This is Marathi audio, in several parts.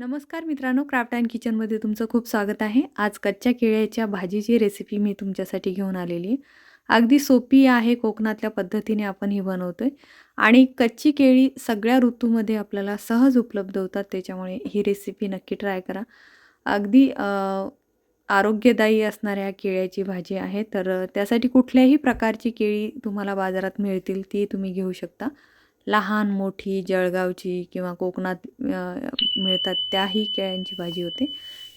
नमस्कार मित्रांनो क्राफ्ट अँड किचनमध्ये तुमचं खूप स्वागत आहे. आज कच्च्या केळ्याच्या भाजीची रेसिपी मी तुमच्यासाठी घेऊन आलेली. आहे अगदी सोपी आहे कोकणातल्या पद्धतीने आपण ही बनवतो आहे आणि कच्ची केळी सगळ्या ऋतूमध्ये आपल्याला सहज उपलब्ध होतात त्याच्यामुळे ही रेसिपी नक्की ट्राय करा. अगदी आरोग्यदायी असणाऱ्या केळ्याची भाजी आहे तर त्यासाठी कुठल्याही प्रकारची केळी तुम्हाला बाजारात मिळतील ती तुम्ही घेऊ शकता. लहान मोठी जळगावची किंवा कोकणात मिळतात त्याही केळ्यांची भाजी होते.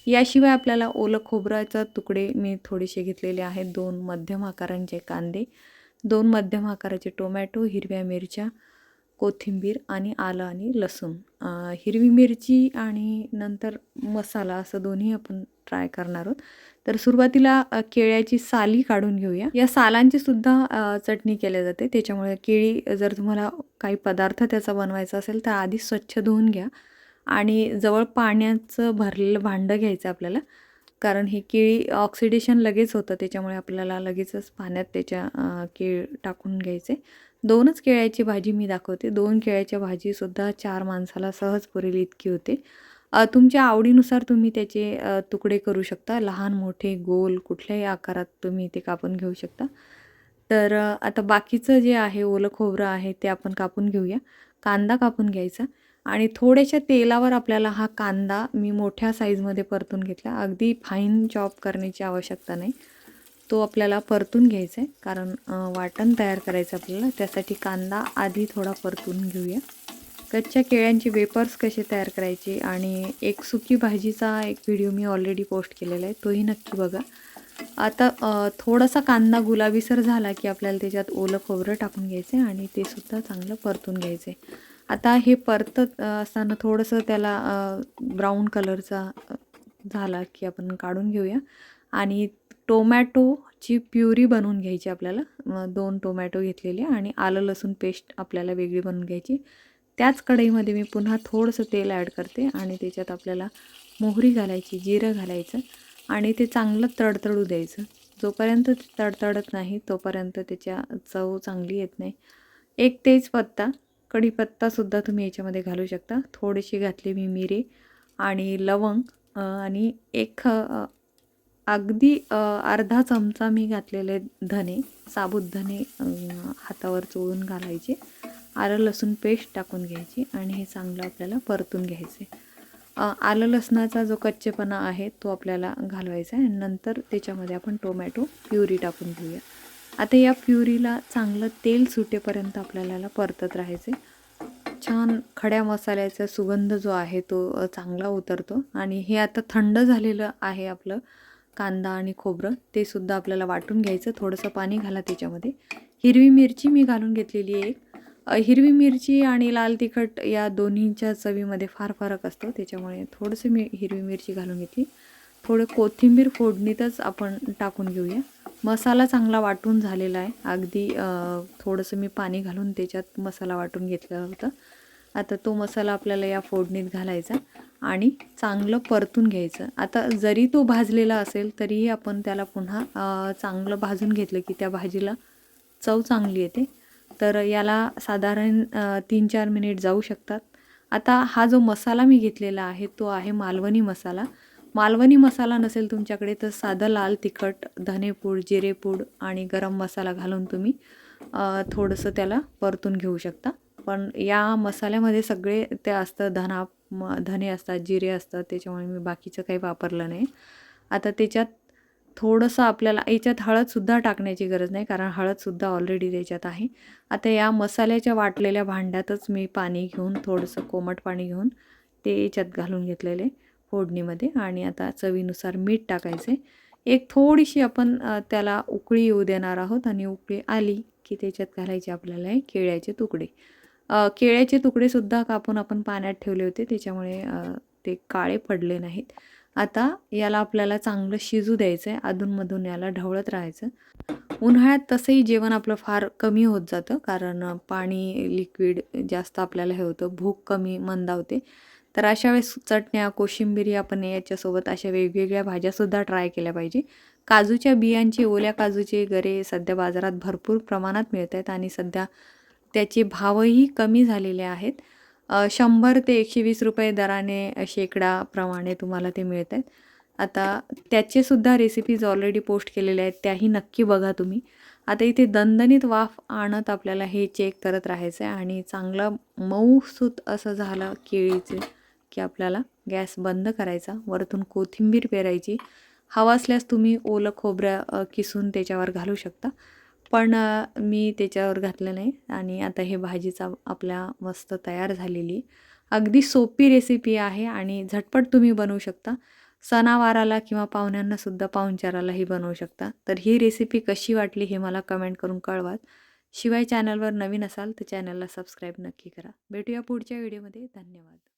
याशिवाय आपल्याला ओलं खोबऱ्याचं तुकडे मी थोडेसे घेतलेले आहेत. दोन मध्यम आकारांचे कांदे दोन मध्यम आकाराचे टोमॅटो हिरव्या मिरच्या कोथिंबीर आणि आलं आणि लसूण. हिरवी मिरची आणि नंतर मसाला असं दोन्ही आपण ट्राय करणार आहोत. तर सुरुवातीला केळ्याची साली काढून घेऊया. या सालांची सुद्धा चटणी केली जाते. त्याच्यामुळे केळी जर तुम्हाला काही पदार्थ त्याचा बनवायचा असेल तर आधी स्वच्छ धुवून घ्या. आणि जवळ पाण्याचं भरलेलं भांडं घ्यायचं आपल्याला. कारण ही केळी ऑक्सिडेशन लगेच होतं. त्याच्यामुळे आपल्याला लगेचच पाण्यात त्याच्या केळ टाकून घ्यायचे. दोनच केळ्याची भाजी मी दाखवते. दोन केळ्याच्या भाजीसुद्धा चार माणसाला सहज पुरेल इतकी होते. तुमच्या आवडीनुसार तुम्ही त्याचे तुकडे करू शकता. लहान मोठे गोल कुठल्याही आकारात तुम्ही ते कापून घेऊ शकता. तर आता बाकीचं जे आहे ओलं खोबरं आहे ते आपण कापून घेऊया. कांदा कापून घ्यायचा. आणि थोड्याशा तेलावर आपल्याला हा कांदा मी मोठ्या साईजमध्ये परतून घेतला. अगदी फाईन चॉप करण्याची आवश्यकता नाही. तो आपल्याला परतून घ्यायचा आहे. कारण वाटण तयार करायचं आपल्याला. त्यासाठी कांदा आधी थोडा परतून घेऊया. कच्च्या केळ्यांचे वेपर्स कसे तयार करायचे आणि एक सुकी भाजीचा एक व्हिडिओ मी ऑलरेडी पोस्ट केलेला आहे. तोही नक्की बघा. आता थोडासा कांदा गुलाबीसर झाला की आपल्याला त्याच्यात ओलं खोबरं टाकून घ्यायचं आहे आणि ते सुद्धा चांगलं परतून घ्यायचं आहे आता हे परतत असताना थोडंसं त्याला ब्राऊन कलरचा झाला की आपण काढून घेऊया. आणि टोमॅटोची प्युरी बनवून घ्यायची आपल्याला. दोन टोमॅटो घेतलेले आणि आलं लसूण पेस्ट आपल्याला वेगळी बनवून घ्यायची. त्याच कढईमध्ये मी पुन्हा थोडंसं तेल ॲड करते आणि त्याच्यात आपल्याला मोहरी घालायची जिरं घालायचं आणि ते चांगलं तडतडू द्यायचं. जोपर्यंत ते तडतडत नाही तोपर्यंत त्याच्या चव चांगली येत नाही. एक तेजपत्ता कढीपत्तासुद्धा तुम्ही याच्यामध्ये घालू शकता. थोडीशी घातली मी मिरे आणि लवंग आणि एक अगदी अर्धा चमचा मी घातलेले धने साबुत धने हातावर चोळून घालायचे. आलं लसूण पेस्ट टाकून घ्यायची आणि हे चांगलं आपल्याला परतून घ्यायचे आलं लसणाचा जो कच्चेपणा आहे तो आपल्याला घालवायचा आहे आणि नंतर त्याच्यामध्ये आपण टोमॅटो प्युरी टाकून घेऊया. आता या प्युरीला चांगलं तेल सुटेपर्यंत आपल्याला परतत राहायचे छान खड्या मसाल्याचा सुगंध जो आहे तो चांगला उतरतो आणि हे आता थंड झालेलं आहे आपलं. कांदा आणि खोबरं ते सुद्धा आपल्याला वाटून घ्यायचं. थोडंसं पाणी घाला त्याच्यामध्ये. हिरवी मिरची मी घालून घेतलेली आहे. एक हिरवी मिरची आणि लाल तिखट या दोन्हींच्या चवीमध्ये फार फरक असतो. त्याच्यामुळे थोडंसं मी हिरवी मिरची घालून घेतली. थोडं कोथिंबीर फोडणीतच आपण टाकून घेऊया. मसाला चांगला वाटून झालेला आहे. अगदी थोडंसं मी पाणी घालून त्याच्यात मसाला वाटून घेतलेला होता. आता तो मसाला आपल्याला या फोडणीत घालायचा आणि चांगलं परतून घ्यायचं. आता जरी तो भाजलेला असेल तरीही आपण त्याला पुन्हा चांगलं भाजून घेतलं की त्या भाजीला चव चांगली येते. तर याला साधारण तीन चार मिनिट जाऊ शकतात. आता हा जो मसाला मी घेतलेला आहे तो आहे मालवणी मसाला. मालवणी मसाला नसेल तुमच्याकडे तर साधं लाल तिखट धनेपूड जिरेपूड आणि गरम मसाला घालून तुम्ही थोडंसं त्याला परतून घेऊ शकता. पण या मसाल्यामध्ये सगळे ते असतं धना म धने असतात जिरे असतात त्याच्यामुळे मी बाकीचं काही वापरलं नाही. आता त्याच्यात थोडंसं आपल्याला याच्यात हळदसुद्धा टाकण्याची गरज नाही कारण हळदसुद्धा ऑलरेडी त्याच्यात आहे. आता या मसाल्याच्या वाटलेल्या भांड्यातच मी पाणी घेऊन थोडंसं कोमट पाणी घेऊन ते याच्यात घालून घेतलेले फोडणीमध्ये. आणि आता चवीनुसार मीठ टाकायचे. एक थोडीशी आपण त्याला उकळी येऊ देणार आहोत. आणि उकळी आली की त्याच्यात घालायचे आपल्याला हे केळ्याचे तुकडे. केळ्याचे तुकडेसुद्धा कापून आपण पाण्यात ठेवले होते. त्याच्यामुळे ते काळे पडले नाहीत. आता याला आपल्याला चांगलं शिजू द्यायचं आहे अधूनमधून याला ढवळत राहायचं. उन्हाळ्यात तसंही जेवण आपलं फार कमी होत जातं. कारण पाणी लिक्विड जास्त आपल्याला हे होतं. भूक कमी मंदावते. तर अशा वेळेस चटण्या कोशिंबिरी आपण याच्यासोबत अशा वेगवेगळ्या भाज्यासुद्धा ट्राय केल्या पाहिजे. काजूच्या बियांचे ओल्या काजूचे गरे सध्या बाजारात भरपूर प्रमाणात मिळत आहेत आणि सध्या त्याचे भावही कमी झालेले आहेत शंभर ते एकशे वीस रुपये दराने शेकडाप्रमाणे तुम्हाला ते मिळत आहेत. आता त्याचेसुद्धा रेसिपीज ऑलरेडी पोस्ट केलेल्या आहेत. त्याही नक्की बघा तुम्ही. आता इथे दणदणीत वाफ आणत आपल्याला हे चेक करत राहायचं आहे आणि चांगलं मऊसूत असं झालं केळीचे, की आपल्याला गॅस बंद करायचा. वरतून कोथिंबीर पेरायची. हवा असल्यास तुम्ही ओलं खोबऱ्या किसून त्याच्यावर घालू शकता. पण मी त्याच्यावर घातलं नाही आणि आता हे भाजीचा आपल्या मस्त तयार झालेली. अगदी सोपी रेसिपी आहे आणि झटपट तुम्ही बनवू शकता. सणावाराला किंवा पाहुण्यांनासुद्धा पाहुणचारालाही बनवू शकता. तर ही रेसिपी कशी वाटली हे मला कमेंट करून कळवा. शिवाय चॅनलवर नवीन असाल तर चॅनलला सबस्क्राईब नक्की करा. भेटूया पुढच्या व्हिडिओमध्ये. धन्यवाद.